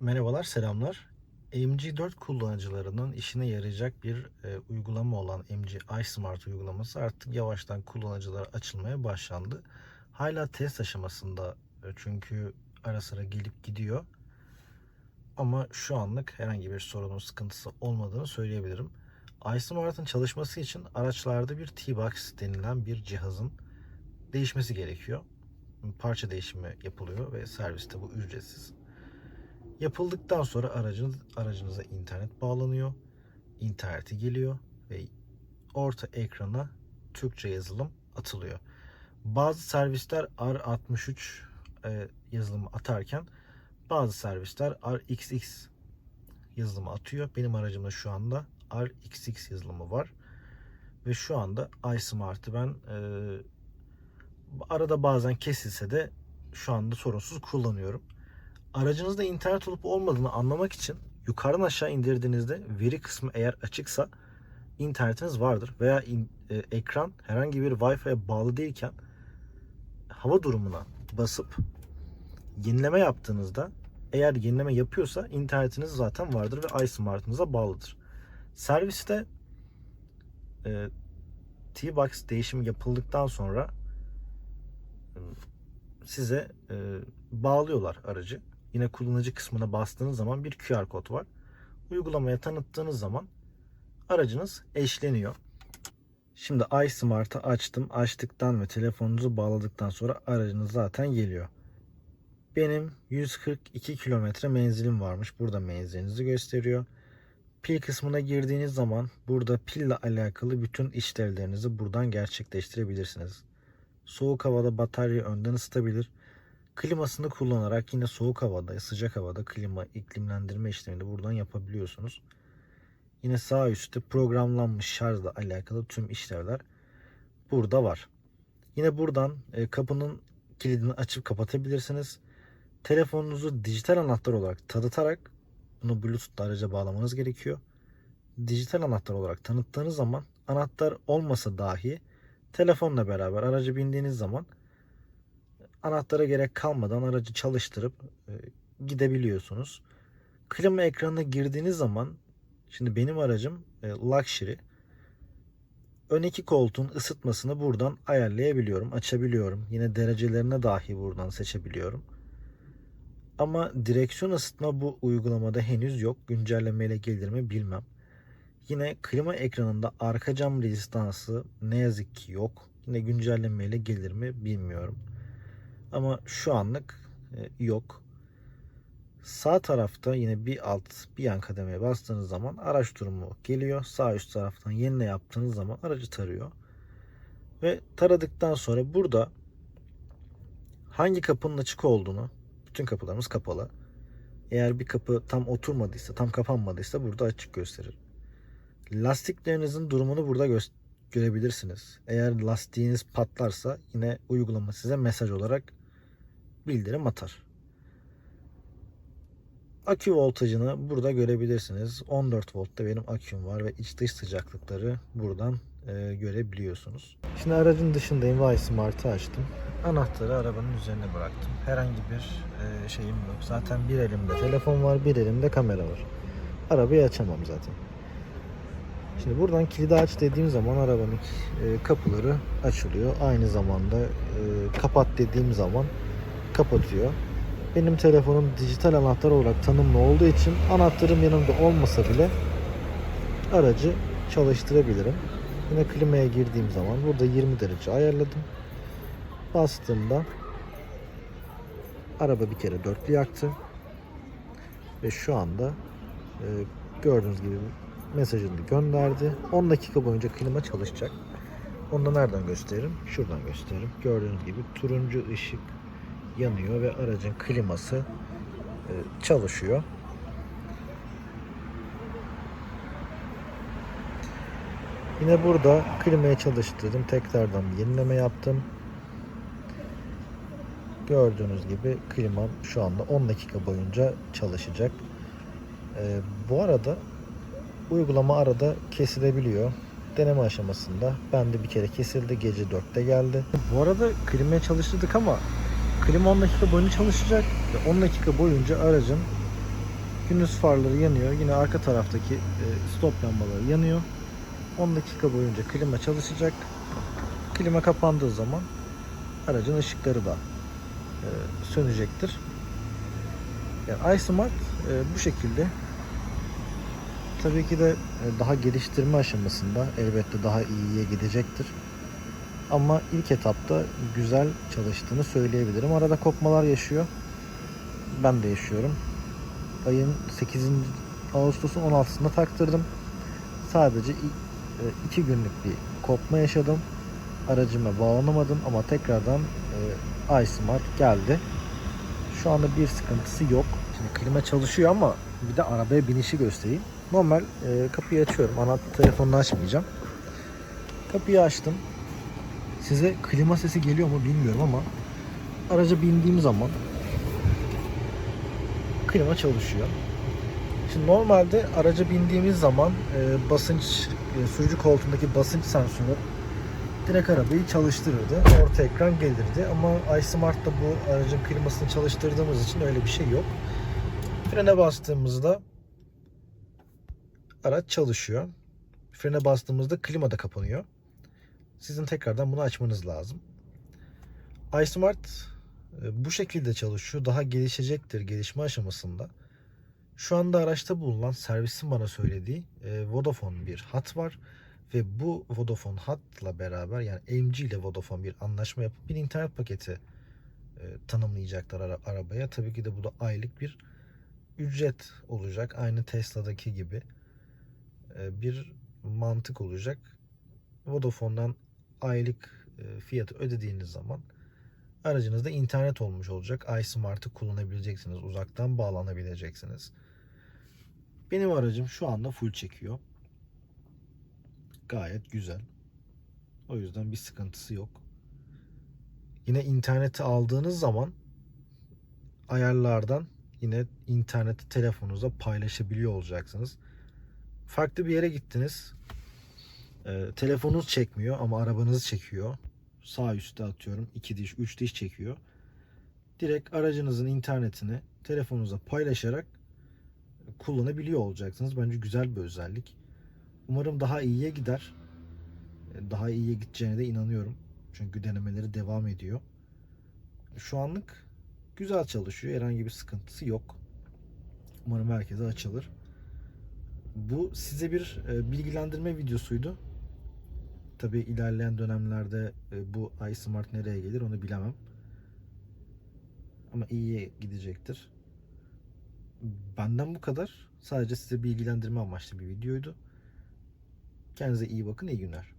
Merhabalar, selamlar. MG4 kullanıcılarının işine yarayacak bir e, uygulama olan MG iSmart uygulaması artık yavaştan kullanıcılara açılmaya başlandı. Hala test aşamasında e, çünkü ara sıra gelip gidiyor. Ama şu anlık herhangi bir sorunun sıkıntısı olmadığını söyleyebilirim. iSmart'ın çalışması için araçlarda bir T-Box denilen bir cihazın değişmesi gerekiyor. Parça değişimi yapılıyor ve serviste bu ücretsiz. Yapıldıktan sonra aracınız, aracınıza internet bağlanıyor. İnterneti geliyor ve orta ekrana Türkçe yazılım atılıyor. Bazı servisler R63 e, yazılımı atarken bazı servisler RXX yazılımı atıyor. Benim aracımda şu anda RXX yazılımı var. Ve şu anda iSmart'ı ben e, arada bazen kesilse de şu anda sorunsuz kullanıyorum aracınızda internet olup olmadığını anlamak için yukarıdan aşağı indirdiğinizde veri kısmı eğer açıksa internetiniz vardır veya in, e, ekran herhangi bir Wi-Fi'ye bağlı değilken hava durumuna basıp yenileme yaptığınızda eğer yenileme yapıyorsa internetiniz zaten vardır ve iSmart'ınıza bağlıdır. Serviste e, T-Box değişimi yapıldıktan sonra e, size e, bağlıyorlar aracı. Yine kullanıcı kısmına bastığınız zaman bir QR kod var. Uygulamaya tanıttığınız zaman aracınız eşleniyor. Şimdi iSmart'ı açtım. Açtıktan ve telefonunuzu bağladıktan sonra aracınız zaten geliyor. Benim 142 kilometre menzilim varmış. Burada menzilinizi gösteriyor. Pil kısmına girdiğiniz zaman burada pille alakalı bütün işlevlerinizi buradan gerçekleştirebilirsiniz. Soğuk havada batarya önden ısıtabilir. Klimasını kullanarak yine soğuk havada, sıcak havada klima iklimlendirme işlemini buradan yapabiliyorsunuz. Yine sağ üstte programlanmış şarjla alakalı tüm işlevler burada var. Yine buradan e, kapının kilidini açıp kapatabilirsiniz. Telefonunuzu dijital anahtar olarak tanıtarak bunu Bluetooth'la araca bağlamanız gerekiyor. Dijital anahtar olarak tanıttığınız zaman anahtar olmasa dahi telefonla beraber araca bindiğiniz zaman anahtara gerek kalmadan aracı çalıştırıp e, gidebiliyorsunuz. Klima ekranına girdiğiniz zaman şimdi benim aracım e, Luxury. Ön iki koltuğun ısıtmasını buradan ayarlayabiliyorum, açabiliyorum. Yine derecelerine dahi buradan seçebiliyorum. Ama direksiyon ısıtma bu uygulamada henüz yok. Güncellemeyle gelir mi bilmem. Yine klima ekranında arka cam rezistansı ne yazık ki yok. Yine güncellemeyle gelir mi bilmiyorum. Ama şu anlık e, yok. Sağ tarafta yine bir alt bir yan kademeye bastığınız zaman araç durumu geliyor. Sağ üst taraftan yenile yaptığınız zaman aracı tarıyor. Ve taradıktan sonra burada hangi kapının açık olduğunu bütün kapılarımız kapalı. Eğer bir kapı tam oturmadıysa, tam kapanmadıysa burada açık gösterir. Lastiklerinizin durumunu burada gö- görebilirsiniz. Eğer lastiğiniz patlarsa yine uygulama size mesaj olarak bildirim atar. Akü voltajını burada görebilirsiniz. 14 voltta benim aküm var ve iç dış sıcaklıkları buradan e, görebiliyorsunuz. Şimdi aracın dışındayım ve Smart'ı açtım. Anahtarı arabanın üzerine bıraktım. Herhangi bir e, şeyim yok. Zaten bir elimde telefon var, bir elimde kamera var. Arabayı açamam zaten. Şimdi buradan kilidi aç dediğim zaman arabanın e, kapıları açılıyor. Aynı zamanda e, kapat dediğim zaman kapatıyor. Benim telefonum dijital anahtar olarak tanımlı olduğu için anahtarım yanımda olmasa bile aracı çalıştırabilirim. Yine klimaya girdiğim zaman burada 20 derece ayarladım. Bastığımda araba bir kere dörtlü yaktı. Ve şu anda e, gördüğünüz gibi mesajını gönderdi. 10 dakika boyunca klima çalışacak. Onu da nereden gösteririm? Şuradan gösteririm. Gördüğünüz gibi turuncu ışık yanıyor ve aracın kliması e, çalışıyor. Yine burada klimayı çalıştırdım. Tekrardan bir yenileme yaptım. Gördüğünüz gibi klimam şu anda 10 dakika boyunca çalışacak. E, bu arada uygulama arada kesilebiliyor. Deneme aşamasında bende bir kere kesildi. Gece 4'te geldi. Bu arada klimayı çalıştırdık ama klima 10 dakika boyunca çalışacak ve 10 dakika boyunca aracın Gündüz farları yanıyor. Yine arka taraftaki e, stop lambaları yanıyor. 10 dakika boyunca klima çalışacak. Klima kapandığı zaman aracın ışıkları da e, sönecektir. Yani iSmart e, bu şekilde. Tabii ki de daha geliştirme aşamasında elbette daha iyiye gidecektir. Ama ilk etapta güzel çalıştığını söyleyebilirim. Arada kopmalar yaşıyor. Ben de yaşıyorum. Ayın 8. Ağustos'un 16'sında taktırdım. Sadece 2 günlük bir kopma yaşadım. Aracıma bağlanamadım ama tekrardan e, iSmart geldi. Şu anda bir sıkıntısı yok. Şimdi klima çalışıyor ama bir de arabaya binişi göstereyim. Normal e, kapıyı açıyorum. Anahtar telefonunu açmayacağım. Kapıyı açtım. Size klima sesi geliyor mu bilmiyorum ama araca bindiğim zaman klima çalışıyor. Şimdi normalde araca bindiğimiz zaman e, basınç e, sürücü koltuğundaki basınç sensörü direkt arabayı çalıştırırdı. Orta ekran gelirdi ama iSmart'ta bu aracın klimasını çalıştırdığımız için öyle bir şey yok. Frene bastığımızda araç çalışıyor. Frene bastığımızda klima da kapanıyor. Sizin tekrardan bunu açmanız lazım. iSmart e, bu şekilde çalışıyor. Daha gelişecektir gelişme aşamasında. Şu anda araçta bulunan servisin bana söylediği e, Vodafone bir hat var ve bu Vodafone hatla beraber yani MG ile Vodafone bir anlaşma yapıp bir internet paketi e, tanımlayacaklar ara- arabaya. Tabii ki de bu da aylık bir ücret olacak. Aynı Tesla'daki gibi bir mantık olacak. Vodafone'dan aylık e, fiyatı ödediğiniz zaman aracınızda internet olmuş olacak. iSmart'ı kullanabileceksiniz. Uzaktan bağlanabileceksiniz. Benim aracım şu anda full çekiyor. Gayet güzel. O yüzden bir sıkıntısı yok. Yine interneti aldığınız zaman ayarlardan yine interneti telefonunuza paylaşabiliyor olacaksınız. Farklı bir yere gittiniz. Ee, telefonunuz çekmiyor ama arabanız çekiyor. Sağ üstte atıyorum 2 diş 3 diş çekiyor. Direkt aracınızın internetini telefonunuza paylaşarak kullanabiliyor olacaksınız. Bence güzel bir özellik. Umarım daha iyiye gider. Ee, Daha iyiye gideceğine de inanıyorum. Çünkü denemeleri devam ediyor. Şu anlık güzel çalışıyor. Herhangi bir sıkıntısı yok. Umarım herkese açılır. Bu size bir e, bilgilendirme videosuydu. Tabii ilerleyen dönemlerde e, bu iSmart nereye gelir onu bilemem. Ama iyiye gidecektir. Benden bu kadar. Sadece size bilgilendirme amaçlı bir videoydu. Kendinize iyi bakın, iyi günler.